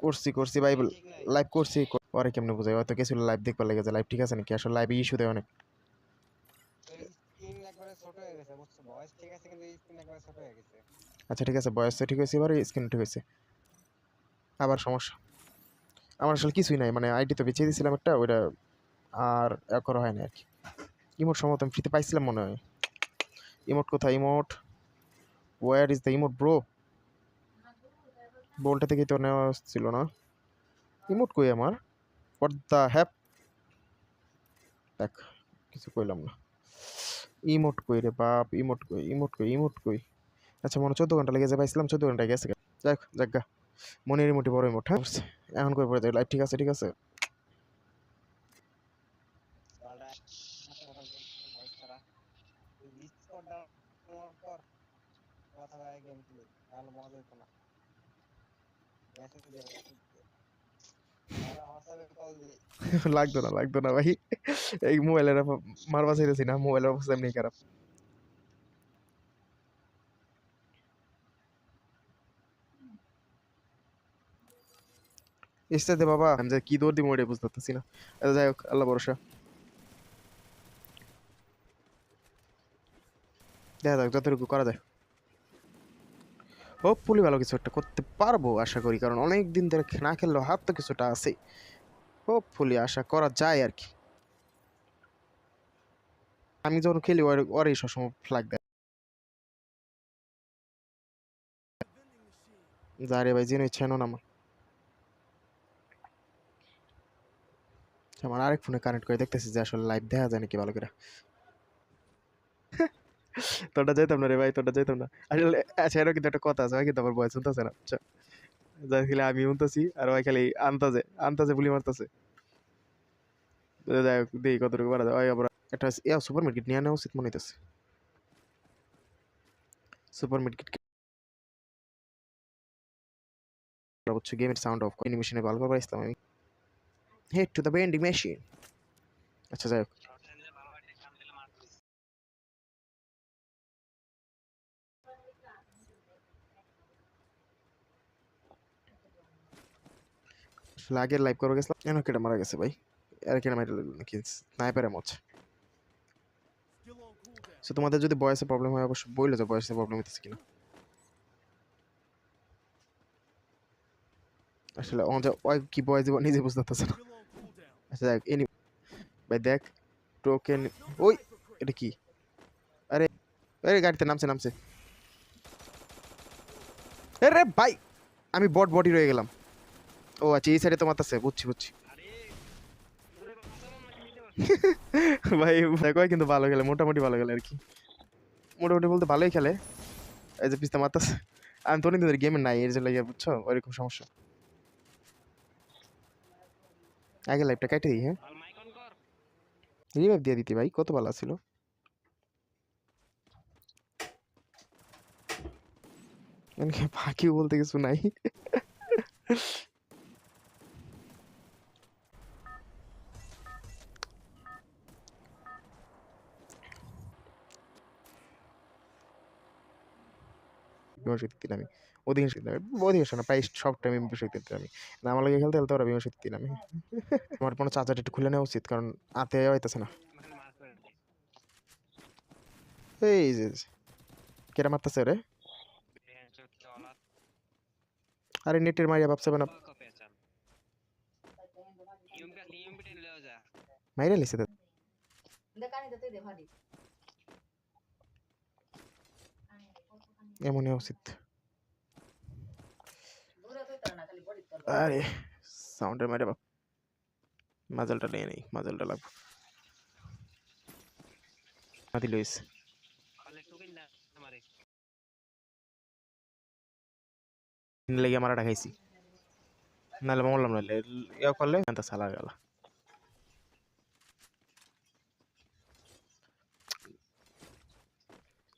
করছি করছি ভাই লাইভ করছি। পরে কেমনে বোঝাই হয়তো কিছু লাইভ দেখবার লেগেছে লাইভ ঠিক আছে নাকি? আসলে লাইভ ইস্যু দেয় অনেক। আচ্ছা ঠিক আছে। বয়স তো ঠিক হয়েছে এবার স্ক্রিন ঠিক হয়েছে। আবার সমস্যা। আমার আসলে কিছুই নাই। মানে আইডি তো বেঁচে দিয়েছিলাম একটা ওইটা আর করা হয় না আর কি। ইমোট সম্ভবত আমি ফ্রিতে পাইছিলাম মনে হয়। ইমোট কোথায়? Emote where is the emote bro বলটা থেকে তো নেওয়া ছিল না। ইমোট কই আমার? হোয়াট দ্য হ্যাপ দেখ, কিছু কইলাম না। ইমোট কই রে বাপ, ইমোট কই ইমোট কই ইমোট কই। আচ্ছা মনে চোদ্দ ঘণ্টা লেগে যাবে পাইছিলাম চোদ্দ ঘণ্টা গেছে। যাক যাক মনের মোটি বড় ইমোট হ্যাঁ? এখন করে পড়ে লাইট ঠিক আছে ঠিক আছে। কথা গেম তাহলে মজা হতো না মেসেজ দিয়ে হোয়াটসঅ্যাপে কল দিই লাগতো না লাগতো না ভাই। এই মোবাইলের মারবা চাইতেছি না মোবাইলের অবস্থা এমনি খারাপ। ইস্তে দে বাবা আমি যে কি দৌড় দিব ওটাই বুঝতে পারতেছি না। আচ্ছা, যাই হোক আল্লাহ ভরসা। দেখা যাক যতটুকু করা যায়। হোপফুলি ভালো কিছু একটা করতে পারব, আশা করি। কারণ অনেক দিন ধরে না খেললেও হাত তো কিছুটা আছেই হোপফুলি আশা করা যায় আর কি। আমি যখন খেলি, ওর, ওরই সবসময় ফ্ল্যাগ দেয়। যা রে ভাই জিনো ইচ্ছা না আমার। আমার আরেক ফোনে কানেক্ট করে দেখতেছি যে আসলে লাইভ দেখা যায় নাকি ভালো করে। তোরটা যাইতাম না রে ভাই, তোরটা যাইতাম না। আসলে আচ্ছা এরও কিন্তু একটা কথা আছে ভাই কিন্তু আমার বয়স শুনতেছে না। আচ্ছা যাই খেলে আমি শুনতেছি, আর ওই খালি আনতাছে আনতাছে বুলি মারতাছে। যাই হোক, দেখি কতটুকু পারা যায়। আবার একটা ইয়া সুপার মার্কেট নিয়ে নেওয়া উচিত মনে হইতেছে। সুপার মার্কেট হচ্ছে গেমের সাউন্ড অফ অ্যানিমেশনে ভালো করে পাইছিলাম আমি। Head to the bending machine আচ্ছা যাই হোক। আসলে আগের লাইভ করে গেছিলাম কেন কেটে মারা গেছে ভাই। আর কেটে মারা নাকি? স্নাইপারে মচ সো তোমাদের যদি বয়সে প্রবলেম হয়, অবশ্যই বললে যে বয়সে প্রবলেম হইতেছে কিনা। আসলে কি বয়স দিব নিজে বুঝতে পারতেছে না। আচ্ছা দেখ এনি ভাই দেখ টোকেন ওই, এটা কি? আরে আরে গাড়িতে নামছে নামছে। আরে ভাই, আমি বট বডি রয়ে গেলাম। ও আচ্ছা এই সাইডে তো মারতেছে, বুঝছি বুঝছি। ভাই, দেখো কিন্তু ভালো খেলে, মোটামুটি ভালো খেলে আর কি। মোটামুটি বলতে ভালোই খেলে। এই যে পিস্তা মারতেছে। আমি তো অনেকদিন গেমে নাই, এর জন্য বুঝছ? ওইরকম সমস্যা। আগে লাইভটা কেটে দিই হ্যাঁ। রিভাইভ দিয়ে দিতি ভাই, কত ভালো ছিল? বাকি বলতে কিছু নাই। বিমা শক্তি দিলাম আমি। অধিকাংশ অধিকাংশ না প্রায় সব টাইমে বিমা শক্তি দিতাম আমি। না আমার লাগে খেলতে খেলতে ওরা বিমা শক্তি দিলাম আমার কোনো চার্জারটা একটু খুলে নেওয়া উচিত কারণ হাতে হইতেছে না। এই যে। কেরা মারতেছে রে? আরে নেটের মারিয়া ভাবছে না মাইরে লিছে তো এমনই উচিত আরে সাউন্ডের মারে বাপ। মাজালটা নিয়ে নেই, মাজালটা লাগবে। মাতি লইস। লেগে মারা খাইছি। নাহলে মরলাম নাহলে করলে তা সালা গেল।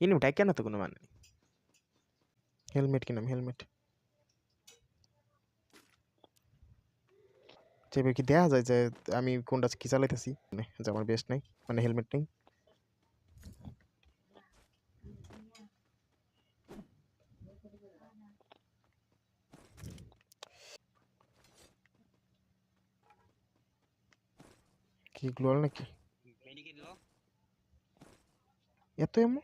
ইনি উঠাই কেন তো কোনো মানে হেলমেট কিনাম হেলমেট। চেপে কি দেওয়া যায় যে আমি কোনটা কি চালাইতেছি? মানে যে আমার বেস্ট নাই মানে হেলমেট নেই। কি গ্লোয়াল নাকি? এত এমন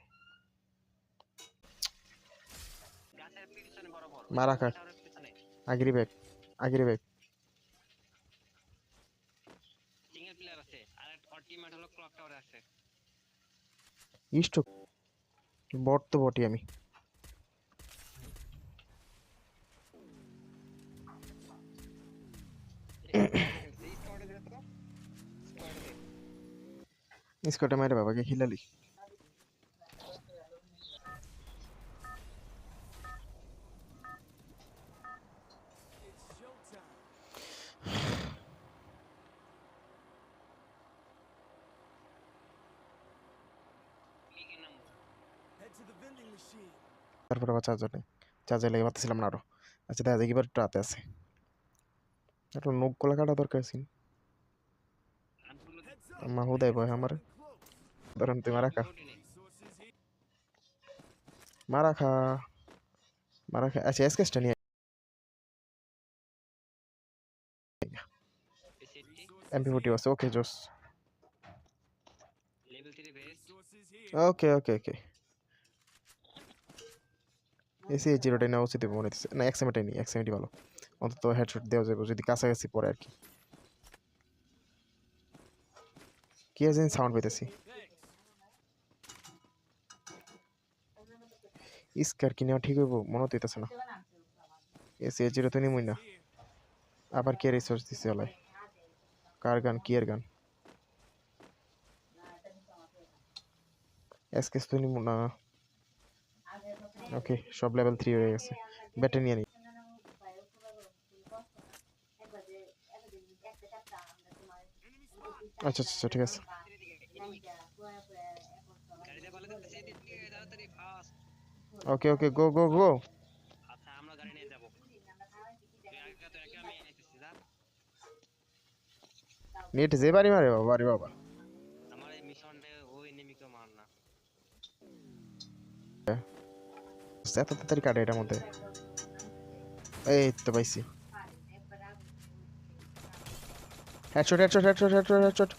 মারা খা টাওয়ারের পিছনে আগেরই ব্যাগ আগেরই ব্যাগ সিঙ্গেল প্লেয়ার আছে আর ওর টিমমেট হলো ক্লক টাওয়ারে আছে ইষ্ট বট তো? বটি আমি স্কোয়াডে মাইরে বাবাকে খিলালি কি কি নাম তারপর আবার চার্জার নেই। চার্জার লেগে পারতেছিলাম না আরও। আচ্ছা দেখা যায় এবার একটু হাতে আছে। একটু নোক গোলা কাটা দরকার আছে আনগুলো আম্মা হুদাই বয় আমার। ধরেন তুই মারা খা। রুটিনে মারা খা। মারা খা। আচ্ছা এসকেসটা নিয়ে এসএটি এমপি ফোর্টি আছে। ওকে জোস level 3 base okay okay okay AC জিরোটাই নেওয়া উচিত মনে হচ্ছে না এক্সএমটাই নেই এক্সএমটি ভালো। অন্তত হেডশট দেওয়া যাবে, যদি কাছাকাছি পড়ে আর কি। কি আছে সাউন্ড পেতেছি স্কার কি নেওয়া ঠিক হইব? মনে হইতেছে না। এসি জিরো তো নিমই না। আবার কে রিসোর্স দিছে ওলাই কার গান? কি এর গান? এসকেস তো নিমু না। ওকে সব লেভেল থ্রি হয়ে গেছে। ব্যাটে নিয়ে নি। আচ্ছা আচ্ছা আচ্ছা, ঠিক আছে। ওকে ওকে গো গো গো নেট যে বাড়ি মারে বাবা বাড়ি বাবা আমার এই মিশনটা ওই এনিমিকে মার না এত তাড়াতাড়ি কাটে এটার মধ্যে। এই তো পাইছি। Headshot headshot headshot headshot headshot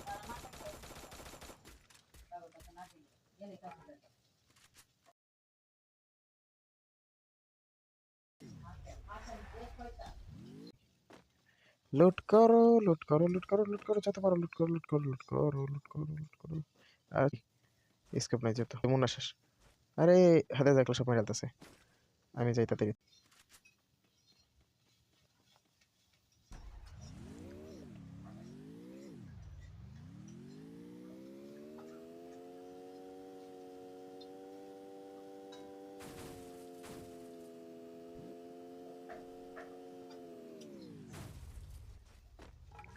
loot করো লুট করো লুট করো লুট করো, যত পারো লুট করো লুট করো লুট করো লুট করো লুট করো। আর স্কেপ নাই যেত মুন্না শেষ। আরে হাতে দেখল সব মেরে আমি যাই তাড়াতাড়ি।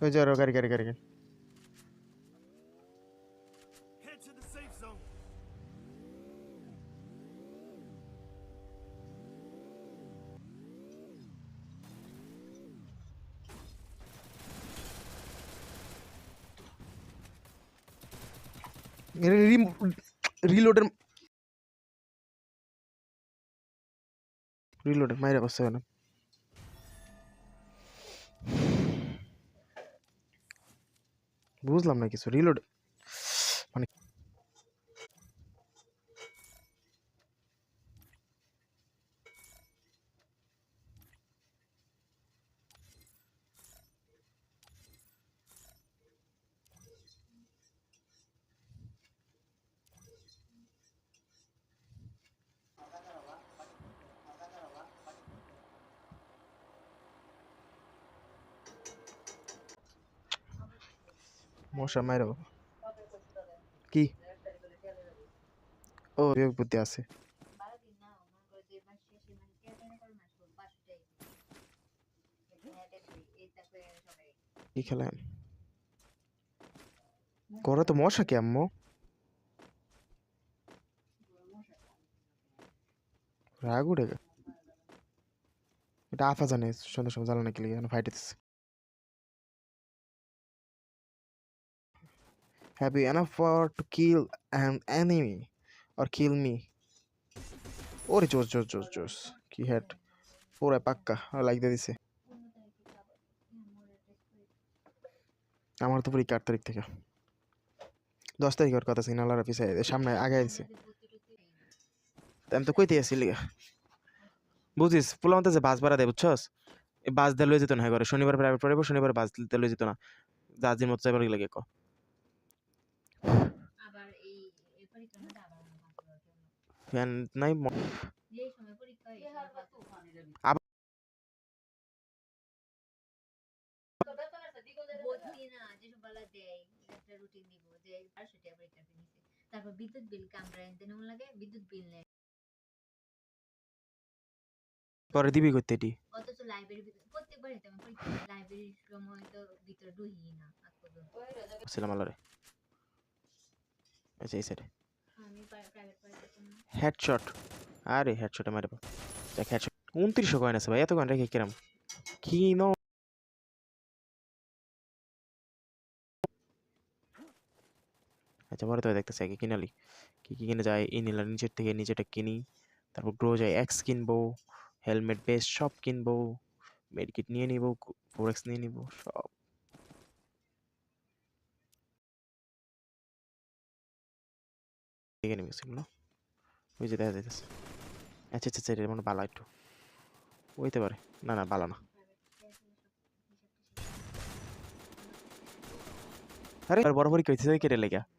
ওই যে আরও গাড়ি গাড়ি গাড়ি রিলোডের রিলোডের মাইরা বসছে না বুঝলাম না কিছু রিলোড মানে মশা মাইরা বাবা। কি? ও, বিবেক বুদ্ধি আছে। কি খেলেন? করে তো মশা কি আম্মু? রাগ উঠে এটা আফা জানে সন্ধ্যা সময় জ্বালানো কি লিগে ফাইটেছে Have you enough power to kill an enemy or kill me? ওরে জোস জোস জোস জোস কি হেড পুরো পাক্কা। লাইক দিয়ে দিছে। আমার তো পুরো আট তারিখ থেকে? দশ তারিখের কথা সিগনাল অফিসে সামনে আগে তা আমি তো কইতে আসি লিগা। বুঝিস পোলামতে যে বাস ভাড়া দেয়, বুঝছস? বাস দিয়ে লয়ে যেত না করে শনিবার প্রাইভেট পড়াবো শনিবার বাস দিতে লয়ে যেত না। জাহাজের মতো যাবার লাগে ক আবার এই এই পরীক্ষার মধ্যে আবার আমরা পাস করার জন্য ফ্যান নাই ম- যে সময় পরীক্ষা হয় এই সময় পাস আবার- ভর্তি না যেসব বেলা দেয় একটা রুটিন দিব যে বারোশো টাকা পরীক্ষা ফি নিছে তারপর বিদ্যুৎ বিল লাগে বিদ্যুৎ বিল পরে দিবি করতে এটি অথচ লাইব্রেরি প্রত্যেকবারই লাইব্রেরির সময় তো ভিতরে ঢুকি না আলারে আচ্ছা এই হেডশট আরে হেডশটে মারে বাপ। দেখ হেডশট উনত্রিশশো কয়েন আছে ভাই, এত কয়েন রেখে কিরাম? কি ন আচ্ছা পরে তো দেখতেছি, আগে কিনালি কি কি কিনে যায়? এই নিলাম, নিচের থেকে নিচেটা কিনি। তারপর গ্রো যায় এক্স কিনবো। হেলমেট বেস্ট সব কিনবো। মেডিকিট নিয়ে নিবো ফোরেক্স নিয়ে নিবো, সব নিবো সেগুলো ওই যে দেখা যাইতেছে। আচ্ছা আচ্ছা আচ্ছা এটা মনে বালা একটু। হইতে পারে। না না, বালা না। আর, বরাবরই কইতেছে কেটে লেগা।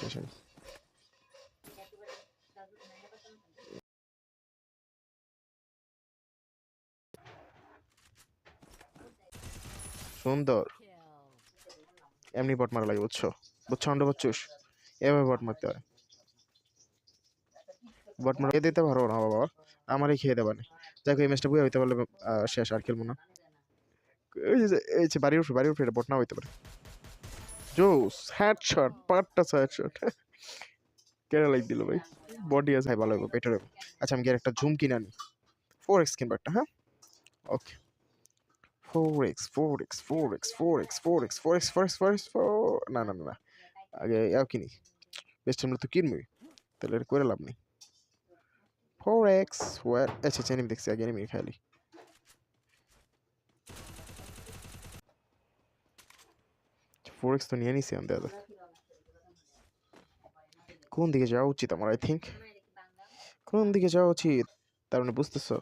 শেষ আমি সুন্দর। এমনি বট মারা লাগে, বুঝছ? বুঝছ অন্ড বুঝছুস? এভাবে বট মারতে হয়। বট মারা দিতে পারো না, বাবা। আমারই খেয়ে দেবা না। যাক, এই ম্যাচটা বুয়ে হইতে পারলে শেষ, আর খেলব না। এই যে বাড়ির উপরে বাড়ির উপরে বট না হইতে পারে। জোস হেডশট পাঁচটা হেডশট কেন লাইক দিল ভাই? বডি আছে ভালো হবে বেটার আচ্ছা আমি গিয়ে একটা ঝুম কিনে আনি। ফোর এক্স কিনবো একটা হ্যাঁ? Okay four X four X four X four X four X four X four X four X four না না না আগে ইয়াও কিনি। বেস্ট আমরা তো কিনবই তাহলে করে লাভ নেই। ফোর এক্স ওয়ার আচ্ছা আচ্ছা এনিমি দেখছি, আগে এনিমি খালি ফোর এক্স তো নিয়ে নিছি আমাদের কোন দিকে যাওয়া উচিত আমার আই থিঙ্ক কোন দিকে যাওয়া উচিত? তার মানে বুঝতেছো?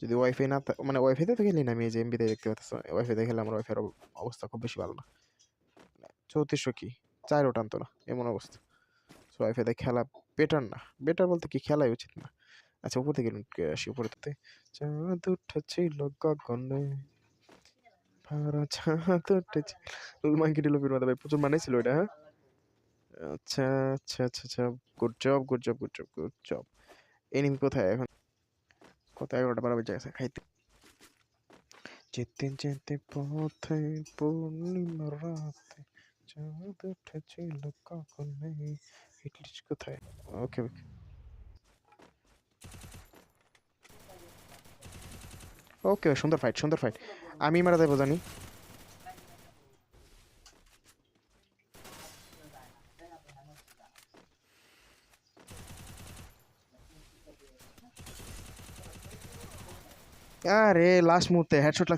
যদি ওয়াইফাই না মানে ওয়াইফাইতে তো খেলি না, আমি এই যে এমবিতে দেখতে পাচ্ছ ওয়াইফাইতে খেলে আমার ওয়াইফাইয়ের অবস্থা খুব বেশি ভালো না। চৌত্রিশশো কি? চারও টানতো না, এমন অবস্থা। সো ওয়াইফাইতে খেলা বেটার না। বেটার বলতে কি, খেলাই উচিত না। আচ্ছা উপর থেকে আসি উপরে থেকে চাঁদ উঠেছিল গগনে। ভাড়া চাঁদ উঠেছিল মাঙ্কি ডিলোপির মতো ভাই, প্রচুর মানেছিল এটা হ্যাঁ? আচ্ছা আচ্ছা আচ্ছা আচ্ছা good job good job good job good job enemy কোথায় এখন? কত এগারোটা বারো বেজে গেছে, খাইতে। যেতে যেতে পথে, পূর্ণিমা রাতে চাঁদ উঠেছিল কখন নেই ইটলিশ কোথায়? ওকে ওকে ওকে সুন্দর ফাইট সুন্দর ফাইট আমি মারা যাব জানি। আরে লাস্ট মুহূর্তে হেডশট